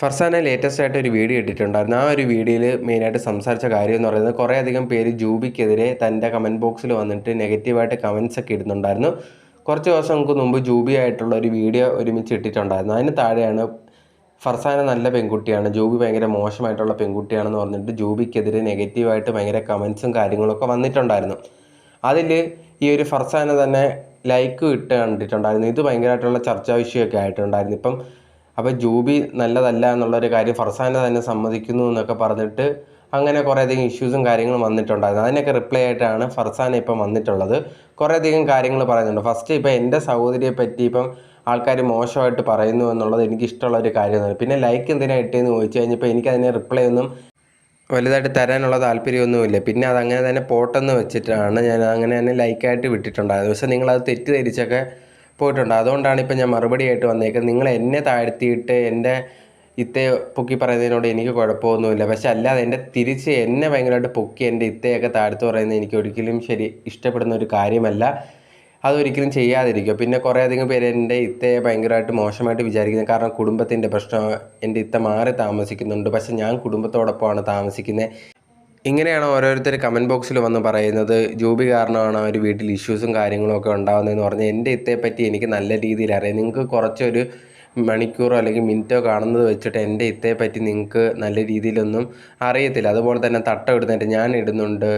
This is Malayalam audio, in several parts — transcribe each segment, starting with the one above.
ഫർസാന ലേറ്റസ്റ്റ് ആയിട്ട് ഒരു വീഡിയോ ഇട്ടിട്ടുണ്ടായിരുന്നു. ആ ഒരു വീഡിയോയിൽ മെയിനായിട്ട് സംസാരിച്ച കാര്യം എന്ന് പറയുന്നത് കുറേ അധികം പേര് ജൂബിക്കെതിരെ തന്റെ കമന്റ് ബോക്സിൽ വന്നിട്ട് നെഗറ്റീവായിട്ട് കമൻസ് ഒക്കെ ഇടുന്നുണ്ടായിരുന്നു. കുറച്ച് ദിവസം ദിവസങ്ങൾക്ക് മുമ്പ് ജൂബി ആയിട്ടുള്ള ഒരു വീഡിയോ ഒരുമിച്ച് ഇട്ടിട്ടുണ്ടായിരുന്നു. അതിന് താഴെയാണ് ഫർസാന നല്ല പെൺകുട്ടിയാണ് ജൂബി ഭയങ്കര മോശമായിട്ടുള്ള പെൺകുട്ടിയാണെന്ന് പറഞ്ഞിട്ട് ജൂബിക്കെതിരെ നെഗറ്റീവായിട്ട് ഭയങ്കര കമൻസും കാര്യങ്ങളൊക്കെ വന്നിട്ടുണ്ടായിരുന്നു. അതിൽ ഈ ഒരു ഫർസാന തന്നെ ലൈക്ക് ഇട്ട് കണ്ടിട്ടുണ്ടായിരുന്നു. ഇത് ഭയങ്കരമായിട്ടുള്ള ചർച്ചാ വിഷയമൊക്കെ ആയിട്ടുണ്ടായിരുന്നു. ഇപ്പം അപ്പോൾ ജൂബി നല്ലതല്ല എന്നുള്ളൊരു കാര്യം ഫർസാന തന്നെ സമ്മതിക്കുന്നു എന്നൊക്കെ പറഞ്ഞിട്ട് അങ്ങനെ കുറേയധികം ഇഷ്യൂസും കാര്യങ്ങളും വന്നിട്ടുണ്ടായിരുന്നു. അതിനൊക്കെ റിപ്ലൈ ആയിട്ടാണ് ഫർസാന ഇപ്പം വന്നിട്ടുള്ളത്. കുറേയധികം കാര്യങ്ങൾ പറയുന്നുണ്ട്. ഫസ്റ്റ് ഇപ്പം എന്റെ സഹോദരിയെ പറ്റി ഇപ്പം ആൾക്കാർ മോശമായിട്ട് പറയുന്നു എന്നുള്ളത് എനിക്ക് ഇഷ്ടമുള്ള ഒരു കാര്യമാണ്. പിന്നെ ലൈക്ക് എന്തിനാണ് ഇട്ടേന്ന് ചോദിച്ചു കഴിഞ്ഞപ്പോൾ എനിക്കതിന് റിപ്ലൈ ഒന്നും വലുതായിട്ട് തരാനുള്ള താല്പര്യമൊന്നുമില്ല. പിന്നെ അതങ്ങനെ തന്നെ പോട്ടെന്ന് വെച്ചിട്ടാണ് ഞാൻ അങ്ങനെ തന്നെ ലൈക്കായിട്ട് വിട്ടിട്ടുണ്ടായത്. പക്ഷേ നിങ്ങളത് തെറ്റിദ്ധരിച്ചൊക്കെ പോയിട്ടുണ്ട്. അതുകൊണ്ടാണ് ഇപ്പം ഞാൻ മറുപടി ആയിട്ട് വന്നേക്കുന്നത്. നിങ്ങൾ എന്നെ താഴ്ത്തിയിട്ട് എന്റെ ഇത്തെ പൊക്കി പറയുന്നതിനോട് എനിക്ക് കുഴപ്പമൊന്നുമില്ല. പക്ഷെ അല്ലാതെ എന്റെ തിരിച്ച് എന്നെ ഭയങ്കരമായിട്ട് പൊക്കി എന്റെ ഇത്തയൊക്കെ താഴ്ത്തു പറയുന്നത് എനിക്ക് ഒരിക്കലും ശരി ഇഷ്ടപ്പെടുന്ന ഒരു കാര്യമല്ല. അതൊരിക്കലും ചെയ്യാതിരിക്കുക. പിന്നെ കുറേ അധികം പേര് എന്റെ ഇത്തയെ ഭയങ്കരമായിട്ട് മോശമായിട്ട് വിചാരിക്കുന്നത് കാരണം കുടുംബത്തിന്റെ പ്രശ്നം എന്റെ ഇത്ത മാറി താമസിക്കുന്നുണ്ട്. പക്ഷെ ഞാൻ കുടുംബത്തോടൊപ്പമാണ് താമസിക്കുന്നത്. ഇങ്ങനെയാണ് ഓരോരുത്തർ കമന്റ് ബോക്സിൽ വന്ന് പറയുന്നത്? ജൂബി കാരണമാണ് അവർ വീട്ടിൽ ഇഷ്യൂസും കാര്യങ്ങളും ഒക്കെ ഉണ്ടാകുന്നതെന്ന് പറഞ്ഞാൽ എന്റെ ഇത്തയെപ്പറ്റി എനിക്ക് നല്ല രീതിയിൽ അറിയാം. നിങ്ങൾക്ക് കുറച്ചൊരു മണിക്കൂറോ അല്ലെങ്കിൽ മിനിറ്റോ കാണുന്നത് വെച്ചിട്ട് എന്റെ ഇത്തയെപ്പറ്റി നിങ്ങൾക്ക് നല്ല രീതിയിലൊന്നും അറിയത്തില്ല. അതുപോലെ തന്നെ തട്ടം ഇടുന്നിട്ട് ഞാൻ ഇടുന്നുണ്ട്.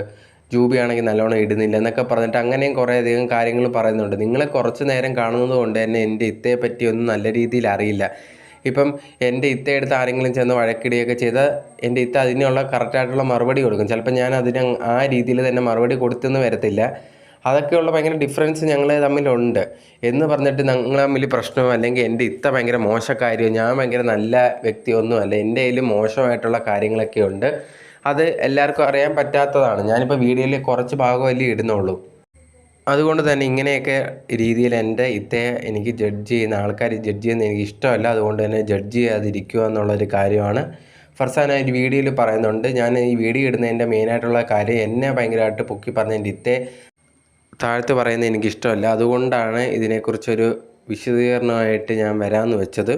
ജൂബി ആണെങ്കിൽ നല്ലോണം ഇടുന്നില്ല എന്നൊക്കെ പറഞ്ഞിട്ട് അങ്ങനെയും കുറേയധികം കാര്യങ്ങൾ പറയുന്നുണ്ട്. നിങ്ങളെ കുറച്ച് നേരം കാണുന്നത് കൊണ്ട് തന്നെ എന്റെ ഇത്തയെപ്പറ്റി ഒന്നും നല്ല രീതിയിൽ അറിയില്ല. ഇപ്പം എന്റെ ഇത്ത എടുത്ത് ആരെങ്കിലും ചെന്ന് വഴക്കിടുകയൊക്കെ ചെയ്ത് എന്റെ ഇത്ത അതിനുള്ള കറക്റ്റായിട്ടുള്ള മറുപടി കൊടുക്കും. ചിലപ്പോൾ ഞാൻ അതിന് ആ രീതിയിൽ തന്നെ മറുപടി കൊടുത്തെന്ന് വരത്തില്ല. അതൊക്കെയുള്ള ഭയങ്കര ഡിഫറൻസ് ഞങ്ങൾ തമ്മിലുണ്ട്. എന്ന് പറഞ്ഞിട്ട് ഞങ്ങൾ തമ്മിൽ പ്രശ്നമോ അല്ലെങ്കിൽ എന്റെ ഇത്ത ഭയങ്കര മോശക്കാര്യമോ ഞാൻ ഭയങ്കര നല്ല വ്യക്തിയൊന്നുമല്ല എന്റെ കയ്യിൽ മോശമായിട്ടുള്ള കാര്യങ്ങളൊക്കെ ഉണ്ട്. അത് എല്ലാവർക്കും അറിയാൻ പറ്റാത്തതാണ്. ഞാനിപ്പോൾ വീഡിയോയിൽ കുറച്ച് ഭാഗമല്ലേ ഇടുന്നുള്ളൂ. അതുകൊണ്ട് തന്നെ ഇങ്ങനെയൊക്കെ രീതിയിൽ എന്റെ ഇത്തേ എനിക്ക് ജഡ്ജ് ചെയ്യുന്ന ആൾക്കാർ ജഡ്ജ് ചെയ്യുന്ന എനിക്ക് ഇഷ്ടമല്ല. അതുകൊണ്ട് തന്നെ ജഡ്ജ് ചെയ്യാതിരിക്കുക എന്നുള്ളൊരു കാര്യമാണ്. ഫർസാൻ ഒരു വീഡിയോയിൽ പറയുന്നുണ്ട് ഞാൻ ഈ വീഡിയോ ഇടുന്നതിന്റെ മെയിനായിട്ടുള്ള കാര്യം എന്നെ ഭയങ്കരമായിട്ട് പൊക്കി പറഞ്ഞ എന്റെ ഇത്തയെ താഴ്ത്ത് പറയുന്നത് എനിക്കിഷ്ടമല്ല അതുകൊണ്ടാണ് ഇതിനെക്കുറിച്ചൊരു വിശദീകരണമായിട്ട് ഞാൻ വരാമെന്ന് വെച്ചത്.